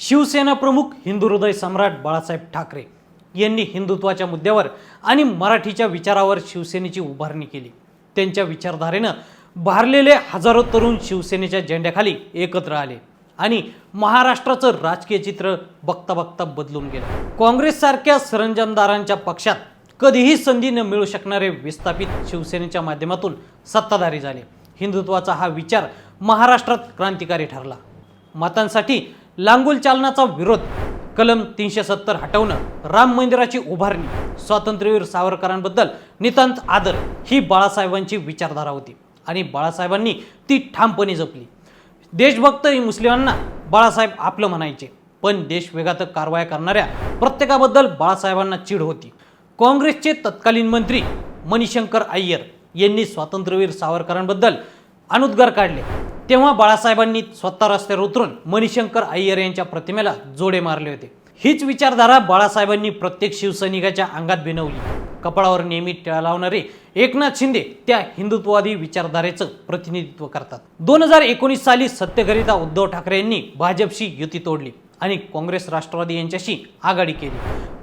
शिवसेना प्रमुख हिंदू हृदय सम्राट बाळासाहेब ठाकरे यांनी हिंदुत्वाच्या मुद्द्यावर आणि मराठीच्या विचारावर शिवसेनेची उभारणी केली. त्यांच्या विचारधारेनं भारलेले हजारो तरुण शिवसेनेच्या झेंड्याखाली एकत्र आले आणि महाराष्ट्राचं राजकीय चित्र बघता बघता बदलून गेलं. काँग्रेससारख्या सरंजामदारांच्या पक्षात कधीही संधी न मिळू शकणारे विस्थापित शिवसेनेच्या माध्यमातून सत्ताधारी झाले. हिंदुत्वाचा हा विचार महाराष्ट्रात क्रांतिकारी ठरला. मतांसाठी लांगुल चालनाचा विरोध कलम तीनशे सत्तर हटवणं राम मंदिराची उभारणी स्वातंत्र्यवीर सावरकरांबद्दल नितांत आदर ही बाळासाहेबांची विचारधारा होती आणि बाळासाहेबांनी ती ठामपणे जपली. देशभक्त मुस्लिमांना बाळासाहेब आपलं म्हणायचे पण देशवेगातक कारवाया करणाऱ्या प्रत्येकाबद्दल बाळासाहेबांना चीड होती. काँग्रेसचे तत्कालीन मंत्री मणिशंकर अय्यर यांनी स्वातंत्र्यवीर सावरकरांबद्दल अनुद्गार काढले. तेव्हा बाळासाहेबांनी स्वतः रस्त्यावर उतरून मणिशंकर अय्यर यांच्या प्रतिमेला जोडे मारले होते. हीच विचारधारा बाळासाहेबांनी प्रत्येक शिवसैनिकाच्या अंगात बिनवली. कपाळावर नेहमी टिळा लावणारे एकनाथ शिंदे त्या हिंदुत्ववादी विचारधारेचं प्रतिनिधित्व करतात. दोन हजार एकोणीस साली सत्यकरिता उद्धव ठाकरे यांनी भाजपशी युती तोडली आणि काँग्रेस राष्ट्रवादी यांच्याशी आघाडी केली.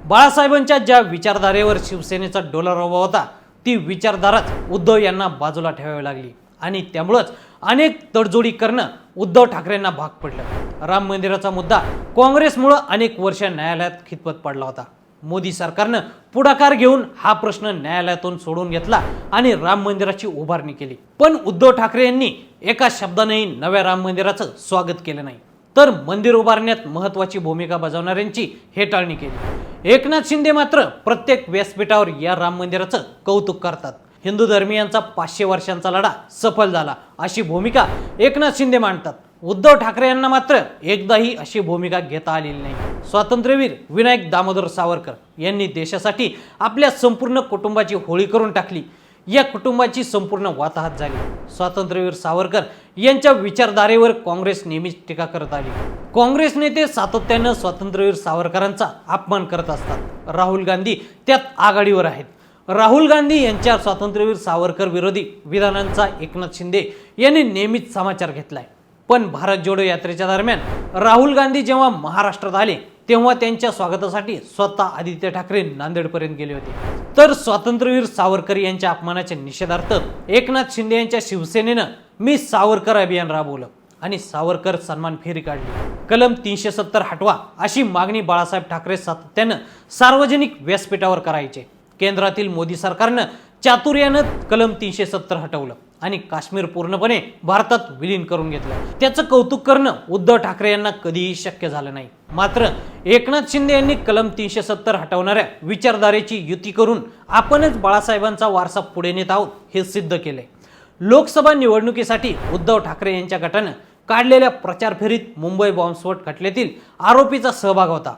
बाळासाहेबांच्या ज्या विचारधारेवर शिवसेनेचा डोलार उभा होता ती विचारधाराच उद्धव यांना बाजूला ठेवावी लागली. आणि त्यामुळंच अनेक तडजोडी करणं उद्धव ठाकरेंना भाग पडलं. राम मंदिराचा मुद्दा काँग्रेसमुळं अनेक वर्ष न्यायालयात खितपत पडला होता. मोदी सरकारनं पुढाकार घेऊन हा प्रश्न न्यायालयातून सोडून घेतला आणि राम मंदिराची उभारणी केली. पण उद्धव ठाकरे यांनी एका शब्दानेही नव्या राम मंदिराचं स्वागत केलं नाही. तर मंदिर उभारण्यात महत्वाची भूमिका बजावणाऱ्यांची हेटाळणी केली. एकनाथ शिंदे मात्र प्रत्येक व्यासपीठावर या राम मंदिराचं कौतुक करतात. हिंदू धर्मियांचा पाचशे वर्षांचा लढा सफल झाला. अशी भूमिका एकनाथ शिंदे मांडतात. उद्धव ठाकरे यांना मात्र एकदाही अशी भूमिका घेता आलेली नाही. स्वातंत्र्यवीर विनायक दामोदर सावरकर यांनी देशासाठी आपल्या संपूर्ण कुटुंबाची होळी करून टाकली. या कुटुंबाची संपूर्ण वाताहत झाली. स्वातंत्र्यवीर सावरकर यांच्या विचारधारेवर काँग्रेस नेहमीच टीका करत आली. काँग्रेस नेते सातत्यानं स्वातंत्र्यवीर सावरकरांचा अपमान करत असतात. राहुल गांधी त्यात आघाडीवर आहेत. राहुल गांधी यांच्या स्वातंत्र्यवीर सावरकर विरोधी विधानांचा एकनाथ शिंदे यांनी नेहमीच समाचार घेतलाय. पण भारत जोडो यात्रेच्या दरम्यान राहुल गांधी जेव्हा महाराष्ट्रात आले तेव्हा त्यांच्या स्वागतासाठी स्वतः आदित्य ठाकरे नांदेडपर्यंत गेले होते. तर स्वातंत्र्यवीर सावरकर यांच्या अपमानाच्या निषेधार्थ एकनाथ शिंदे यांच्या शिवसेनेनं मी सावरकर अभियान राबवलं आणि सावरकर सन्मान फेरी काढली. कलम तीनशे सत्तर हटवा अशी मागणी बाळासाहेब ठाकरे सातत्यानं सार्वजनिक व्यासपीठावर करायचे. केंद्रातील मोदी सरकारनं चातुर्यानं कलम तीनशे सत्तर हटवलं आणि काश्मीर पूर्णपणे भारतात विलीन करून घेतलं. त्याचं कौतुक करणं उद्धव ठाकरे यांना कधीही शक्य झालं नाही. मात्र एकनाथ शिंदे यांनी कलम तीनशे सत्तर हटवणाऱ्या विचारधारेची युती करून आपणच बाळासाहेबांचा वारसा पुढे नेत आहोत हे सिद्ध केलंय. लोकसभा निवडणुकीसाठी उद्धव ठाकरे यांच्या गटानं काढलेल्या प्रचार फेरीत मुंबई बॉम्बस्फोट खटल्यातील आरोपीचा सहभाग होता.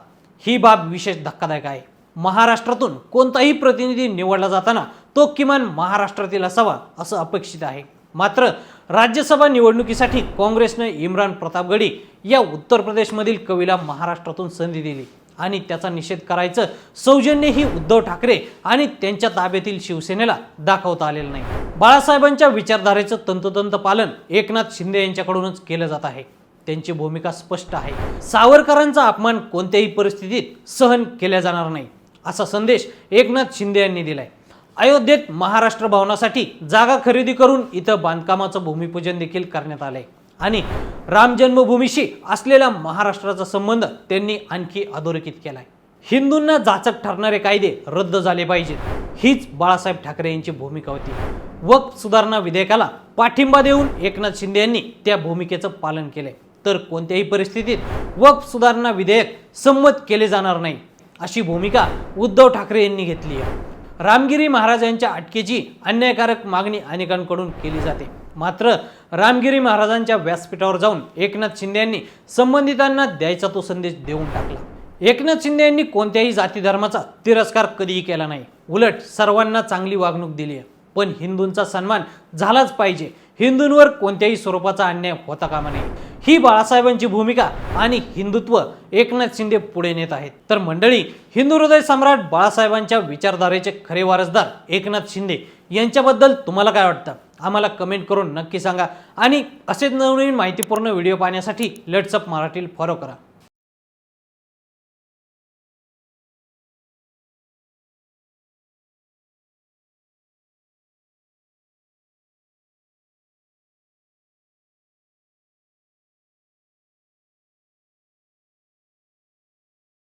ही बाब विशेष धक्कादायक आहे. महाराष्ट्रातून कोणताही प्रतिनिधी निवडला जाताना तो किमान महाराष्ट्रातील असावा असं अपेक्षित आहे. मात्र राज्यसभा निवडणुकीसाठी काँग्रेसनं इम्रान प्रतापगडी या उत्तर प्रदेशमधील कवीला महाराष्ट्रातून संधी दिली आणि त्याचा निषेध करायचं सौजन्यही उद्धव ठाकरे आणि त्यांच्या ताब्यातील शिवसेनेला दाखवता आलेलं नाही. बाळासाहेबांच्या विचारधारेचं तंतोतंत पालन एकनाथ शिंदे यांच्याकडूनच केलं जात आहे. त्यांची भूमिका स्पष्ट आहे. सावरकरांचा अपमान कोणत्याही परिस्थितीत सहन केला जाणार नाही. असा संदेश एकनाथ शिंदे यांनी दिलाय. अयोध्येत महाराष्ट्र भवनासाठी जागा खरेदी करून इथं बांधकामाचं भूमिपूजन देखील करण्यात आलंय. आणि राम जन्मभूमीशी असलेला महाराष्ट्राचा संबंध त्यांनी आणखी अधोरेखित केलाय. हिंदूंना जाचक ठरणारे कायदे रद्द झाले पाहिजेत हीच बाळासाहेब ठाकरे यांची भूमिका होती. वक्फ सुधारणा विधेयकाला पाठिंबा देऊन एकनाथ शिंदे यांनी त्या भूमिकेचं पालन केलंय. तर कोणत्याही परिस्थितीत वक्फ सुधारणा विधेयक संमत केले जाणार नाही. अशी भूमिका उद्धव ठाकरे यांनी घेतली आहे. रामगिरी महाराजांच्या अटकेची अन्यायकारक मागणी अनेकांकडून केली जाते. मात्र रामगिरी महाराजांच्या व्यासपीठावर जाऊन एकनाथ शिंदे यांनी संबंधितांना द्यायचा तो संदेश देऊन टाकला. एकनाथ शिंदे यांनी कोणत्याही जाती धर्माचा तिरस्कार कधीही केला नाही. उलट सर्वांना चांगली वागणूक दिली आहे. पण हिंदूंचा सन्मान झालाच पाहिजे. हिंदूंवर कोणत्याही स्वरूपाचा अन्याय होता कामा नये. ही बाळासाहेबांची भूमिका आणि हिंदुत्व एकनाथ शिंदे पुढे नेत आहेत. तर मंडळी हिंदू हृदय सम्राट बाळासाहेबांच्या विचारधारेचे खरे वारसदार एकनाथ शिंदे यांच्याबद्दल तुम्हाला काय वाटतं? आम्हाला कमेंट करून नक्की सांगा. आणि असेच नवनवीन माहितीपूर्ण व्हिडिओ पाहण्यासाठी लेट्सअप मराठीला फॉलो करा.